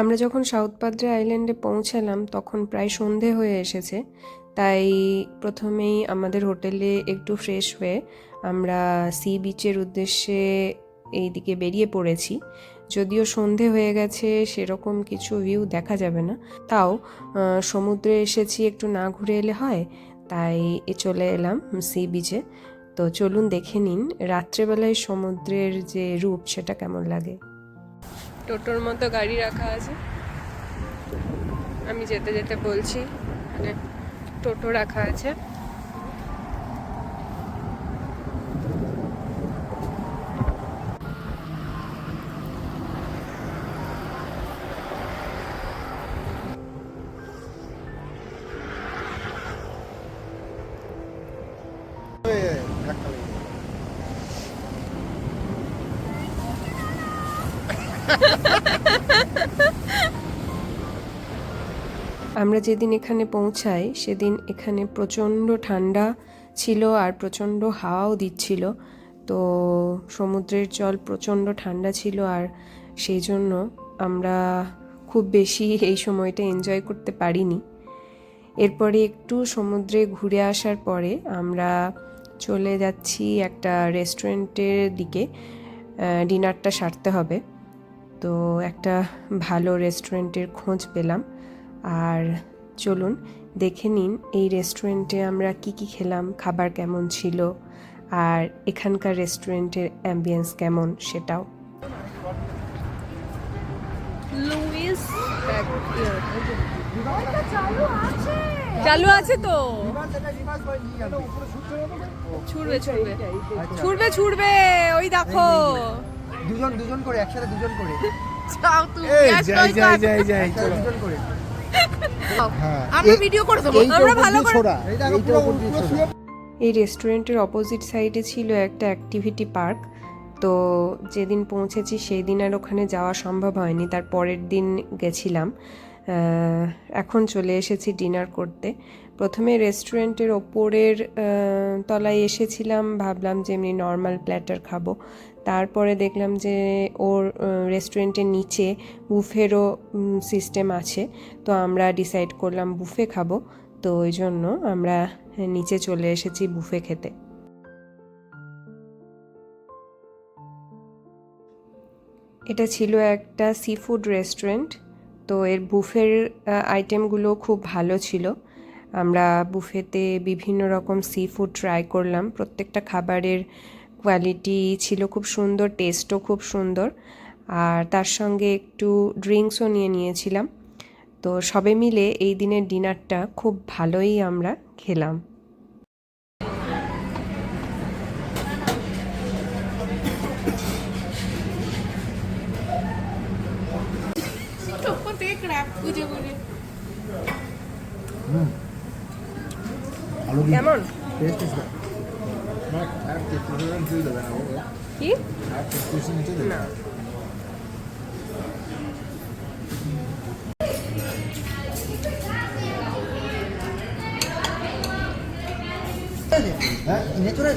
আমরা যখন সাউথ পাদ্রে আইল্যান্ডে পৌঁছালাম, তখন প্রায় সন্ধে হয়ে এসেছে। তাই প্রথমেই আমাদের হোটেলে একটু ফ্রেশ হয়ে আমরা সি বিচের উদ্দেশ্যে এই দিকে বেরিয়ে পড়েছি। যদিও সন্ধে হয়ে গেছে, সেরকম কিছু ভিউ দেখা যাবে না। তাও সমুদ্রে এসেছি, একটু না ঘুরে এলে হয়, তাই চলে এলাম সি বিচে। তো চলুন দেখে নিন, রাত্রেবেলায় সমুদ্রের যে রূপ, সেটা কেমন লাগে। টোটোর মতো গাড়ি রাখা আছে। আমি যেতে যেতে বলছি মানে টোটো রাখা আছে। আমরা যেদিন এখানে পৌঁছাই, সেদিন এখানে প্রচণ্ড ঠান্ডা ছিল আর প্রচণ্ড হাওয়াও দিচ্ছিল। তো সমুদ্রের জল প্রচণ্ড ঠান্ডা ছিল আর সেই জন্য আমরা খুব বেশি এই সময়টা এনজয় করতে পারিনি। এরপরে একটু সমুদ্রে ঘুরে আসার পরে আমরা চলে যাচ্ছি একটা রেস্টুরেন্টের দিকে। ডিনারটা সারতে হবে। তো একটা ভালো রেস্টুরেন্টের খোঁজ পেলাম। আর চলুন দেখে নিন এই রেস্টুরেন্টে আমরা কি কি খেলাম খাবার কেমন ছিল আর এখানকার রেস্টুরেন্টের অ্যাম্বিয়েন্স কেমন সেটাও। লুইস চালু আছে। তো। ছুড়বে ছুড়বে। ছুড়বে ছুড়বে ওই দেখো। দুজন দুজন করে একসাথে দুজন করে। যাও তুমি এই যাই যাই যাই যাই একসাথে চলো দুজন করে। হ্যাঁ আমরা ভিডিও করে দেবো। আমরা ভালো করে এই দেখো পুরো পুরো এই রেস্টুরেন্টের অপোজিট সাইডে ছিল একটা অ্যাক্টিভিটি পার্ক তো যেদিন পৌঁছেছি সেই দিন আর ওখানে যাওয়া সম্ভব হয়নি। তার পরের দিন গেছিলাম। এখন চলে এসেছি ডিনার করতে। প্রথমে রেস্টুরেন্টের ওপরের তলায় এসেছিলাম, ভাবলাম যে এমনি নর্মাল প্ল্যাটার খাব। তারপরে দেখলাম যে ওর রেস্টুরেন্টের নিচে বুফেরও সিস্টেম আছে। তো আমরা ডিসাইড করলাম বুফে খাব। তো ওই জন্য আমরা নিচে চলে এসেছি বুফে খেতে। এটা ছিল একটা সি ফুড রেস্টুরেন্ট তো এর বুফের আইটেমগুলো খুব ভালো ছিল। আমরা বুফেতে বিভিন্ন রকম সি ফুড ট্রাই করলাম। প্রত্যেকটা খাবারের কোয়ালিটি ছিল খুব সুন্দর টেস্টও খুব সুন্দর। আর তার সঙ্গে একটু ড্রিঙ্কসও নিয়ে নিয়েছিলাম। তো সবে মিলে এই দিনের ডিনারটা খুব ভালোই আমরা খেলাম। ওপর থেকে ক্র্যাপ খুঁজে খুঁজে আলু কেমন? টেস্ট ইজ গুড আর টেস্ট দিয়ে দেবে না ও কি? আর টেস্ট নিচে দেবে। না। হ্যাঁ নেচুরাল